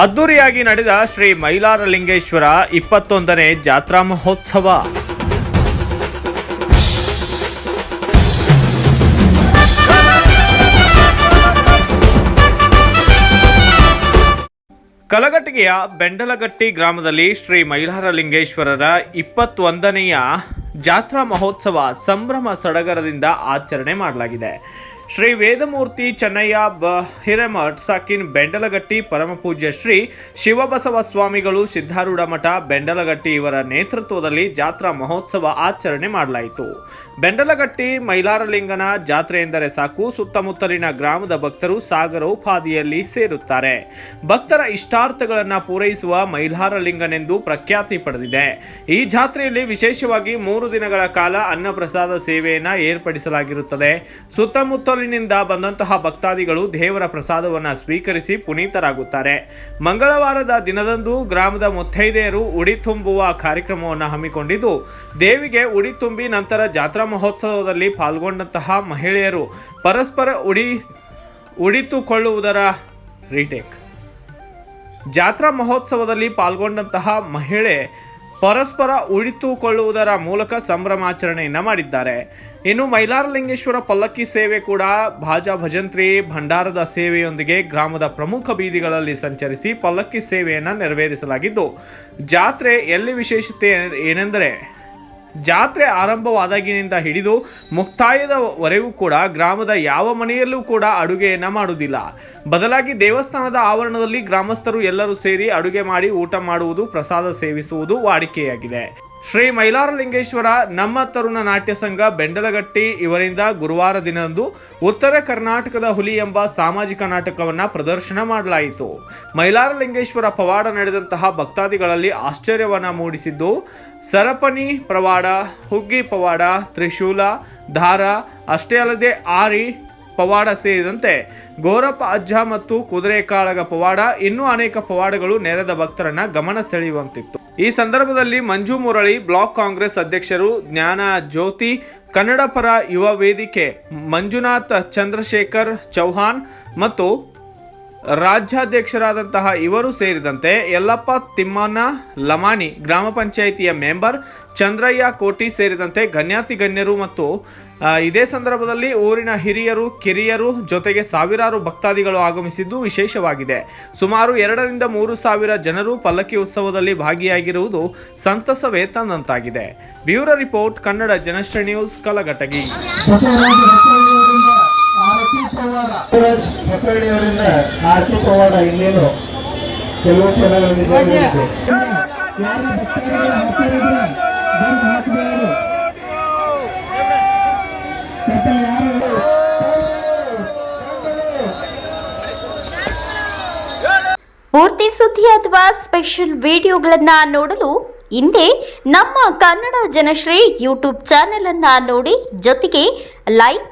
ಅದ್ದೂರಿಯಾಗಿ ನಡೆದ ಶ್ರೀ ಮೈಲಾರಲಿಂಗೇಶ್ವರ ಇಪ್ಪತ್ತೊಂದನೇ ಜಾತ್ರಾ ಮಹೋತ್ಸವ. ಕಲಘಟಗಿಯ ಬೆಂಡಲಗಟ್ಟಿ ಗ್ರಾಮದಲ್ಲಿ ಶ್ರೀ ಮೈಲಾರಲಿಂಗೇಶ್ವರರ ಇಪ್ಪತ್ತೊಂದನೆಯ ಜಾತ್ರಾ ಮಹೋತ್ಸವ ಸಂಭ್ರಮ ಸಡಗರದಿಂದ ಆಚರಣೆ ಮಾಡಲಾಗಿದೆ. ಶ್ರೀ ವೇದಮೂರ್ತಿ ಚೆನ್ನಯ್ಯ ಬ ಹಿರೇಮಠ್ ಸಾಕಿನ್ ಬೆಂಡಲಗಟ್ಟಿ, ಪರಮಪೂಜ್ಯ ಶ್ರೀ ಶಿವಬಸವ ಸ್ವಾಮಿಗಳು, ಸಿದ್ಧಾರೂಢ ಮಠ, ಬೆಂಡಲಗಟ್ಟಿ ಇವರ ನೇತೃತ್ವದಲ್ಲಿ ಜಾತ್ರಾ ಮಹೋತ್ಸವ ಆಚರಣೆ ಮಾಡಲಾಯಿತು. ಬೆಂಡಲಗಟ್ಟಿ, ಮೈಲಾರಲಿಂಗನ ಜಾತ್ರೆ ಎಂದರೆ ಸಾಕು. ಸುತ್ತಮುತ್ತಲಿನ ಗ್ರಾಮದ ಭಕ್ತರು ಸಾಗರೋಪಾದಿಯಲ್ಲಿ ಸೇರುತ್ತಾರೆ. ಭಕ್ತರ ಇಷ್ಟಾರ್ಥಗಳನ್ನು ಪೂರೈಸುವ ಮೈಲಾರಲಿಂಗನೆಂದು ಪ್ರಖ್ಯಾತಿ ಪಡೆದಿದೆ. ಈ ಜಾತ್ರೆಯಲ್ಲಿ ವಿಶೇಷವಾಗಿ ಮೂರು ದಿನಗಳ ಕಾಲ ಅನ್ನಪ್ರಸಾದ ಸೇವೆಯನ್ನು ಏರ್ಪಡಿಸಲಾಗಿರುತ್ತದೆ. ಸುತ್ತಮುತ್ತಲಿನಿಂದ ಬಂದಂತಹ ಭಕ್ತಾದಿಗಳು ದೇವರ ಪ್ರಸಾದವನ್ನು ಸ್ವೀಕರಿಸಿ ಪುನೀತರಾಗುತ್ತಾರೆ. ಮಂಗಳವಾರದ ದಿನದಂದು ಗ್ರಾಮದ ಮುತ್ತೈದೆಯರು ಉಡಿ ತುಂಬುವ ಕಾರ್ಯಕ್ರಮವನ್ನು ಹಮ್ಮಿಕೊಂಡಿದ್ದು, ದೇವಿಗೆ ಉಡಿ ತುಂಬಿ ನಂತರ ಜಾತ್ರಾ ಮಹೋತ್ಸವದಲ್ಲಿ ಪಾಲ್ಗೊಂಡಂತಹ ಮಹಿಳೆಯರು ಪರಸ್ಪರ ಉಡಿ, ಉಡಿತುಕೊಳ್ಳುವುದರ ರೀಟೇಕ್. ಜಾತ್ರಾ ಮಹೋತ್ಸವದಲ್ಲಿ ಪಾಲ್ಗೊಂಡಂತಹ ಮಹಿಳೆ ಪರಸ್ಪರ ಉಳಿತುಕೊಳ್ಳುವುದರ ಮೂಲಕ ಸಂಭ್ರಮಾಚರಣೆಯನ್ನು ಮಾಡಿದ್ದಾರೆ. ಇನ್ನು ಮೈಲಾರಲಿಂಗೇಶ್ವರ ಪಲ್ಲಕ್ಕಿ ಸೇವೆ ಕೂಡ ಭಾಜಾ ಭಜಂತ್ರಿ ಭಂಡಾರದ ಸೇವೆಯೊಂದಿಗೆ ಗ್ರಾಮದ ಪ್ರಮುಖ ಬೀದಿಗಳಲ್ಲಿ ಸಂಚರಿಸಿ ಪಲ್ಲಕ್ಕಿ ಸೇವೆಯನ್ನು ನೆರವೇರಿಸಲಾಗಿದ್ದು, ಜಾತ್ರೆ ಎಲ್ಲಿ ವಿಶೇಷತೆ ಏನೆಂದರೆ ಜಾತ್ರೆ ಆರಂಭವಾದಾಗಿನಿಂದ ಹಿಡಿದು ಮುಕ್ತಾಯದವರೆಗೂ ಕೂಡ ಗ್ರಾಮದ ಯಾವ ಮನೆಯಲ್ಲೂ ಕೂಡ ಅಡುಗೆಯನ್ನು ಮಾಡುವುದಿಲ್ಲ. ಬದಲಾಗಿ ದೇವಸ್ಥಾನದ ಆವರಣದಲ್ಲಿ ಗ್ರಾಮಸ್ಥರು ಎಲ್ಲರೂ ಸೇರಿ ಅಡುಗೆ ಮಾಡಿ ಊಟ ಮಾಡುವುದು ಪ್ರಸಾದ ಸೇವಿಸುವುದು ವಾಡಿಕೆಯಾಗಿದೆ. ಶ್ರೀ ಮೈಲಾರಲಿಂಗೇಶ್ವರ ನಮ್ಮ ತರುಣ ನಾಟ್ಯ ಸಂಘ ಬೆಂಡಲಗಟ್ಟಿ ಇವರಿಂದ ಗುರುವಾರ ದಿನದಂದು ಉತ್ತರ ಕರ್ನಾಟಕದ ಹುಲಿ ಎಂಬ ಸಾಮಾಜಿಕ ನಾಟಕವನ್ನು ಪ್ರದರ್ಶನ ಮಾಡಲಾಯಿತು. ಮೈಲಾರಲಿಂಗೇಶ್ವರ ಪವಾಡ ನಡೆದಂತಹ ಭಕ್ತಾದಿಗಳಲ್ಲಿ ಆಶ್ಚರ್ಯವನ್ನು ಮೂಡಿಸಿದ್ದು, ಸರಪಣಿ ಪ್ರವಾಡ ಹುಗ್ಗಿ ಪವಾಡ, ತ್ರಿಶೂಲ, ಧಾರ, ಅಷ್ಟೇ ಅಲ್ಲದೆ ಆರಿ ಪವಾಡ ಸೇರಿದಂತೆ ಗೋರಪ್ಪ ಅಜ್ಜ ಮತ್ತು ಕುದುರೆ ಕಾಳಗ ಪವಾಡ ಇನ್ನೂ ಅನೇಕ ಪವಾಡಗಳು ನೆರೆದ ಭಕ್ತರನ್ನ ಗಮನ ಸೆಳೆಯುವಂತಿತ್ತು. ಈ ಸಂದರ್ಭದಲ್ಲಿ ಮಂಜು ಮುರಳಿ, ಬ್ಲಾಕ್ ಕಾಂಗ್ರೆಸ್ ಅಧ್ಯಕ್ಷರು ಜ್ಞಾನ ಜ್ಯೋತಿ ಕನ್ನಡ ಪರ ಯುವ ವೇದಿಕೆ, ಮಂಜುನಾಥ್ ಚಂದ್ರಶೇಖರ್ ಚೌಹಾಣ್ ಮತ್ತು ರಾಜ್ಯಾಧ್ಯಕ್ಷರಾದಂತಹ ಇವರು ಸೇರಿದಂತೆ ಯಲ್ಲಪ್ಪ, ತಿಮ್ಮಣ್ಣ ಲಮಾನಿ ಗ್ರಾಮ ಪಂಚಾಯಿತಿಯ ಮೆಂಬರ್ ಚಂದ್ರಯ್ಯ ಕೋಟಿ ಸೇರಿದಂತೆ ಗಣ್ಯಾತಿ ಗಣ್ಯರು ಮತ್ತು ಇದೇ ಸಂದರ್ಭದಲ್ಲಿ ಊರಿನ ಹಿರಿಯರು, ಕಿರಿಯರು ಜೊತೆಗೆ ಸಾವಿರಾರು ಭಕ್ತಾದಿಗಳು ಆಗಮಿಸಿದ್ದು ವಿಶೇಷವಾಗಿದೆ. ಸುಮಾರು ಎರಡರಿಂದ ಮೂರು ಸಾವಿರ ಜನರು ಪಲ್ಲಕ್ಕಿ ಉತ್ಸವದಲ್ಲಿ ಭಾಗಿಯಾಗಿರುವುದು ಸಂತಸವೇ ತಂದಂತಾಗಿದೆ bureau report, Kannada Janashree news, Kalghatgi. ಆರತಿ ಪವಾಡ ಇನ್ನೇನು? ಕೆಲವು ಕ್ಷಣಗಳಿದೆ ಪೂರ್ತಿ ಸುದ್ದಿ ಅಥವಾ ಸ್ಪೆಷಲ್ ವಿಡಿಯೋಗಳನ್ನ ನೋಡಲು ಹಿಂದೆ ನಮ್ಮ ಕನ್ನಡ ಜನಶ್ರೀ ಯೂಟ್ಯೂಬ್ ಚಾನೆಲ್ ಅನ್ನ ನೋಡಿ ಜೊತೆಗೆ ಲೈಕ್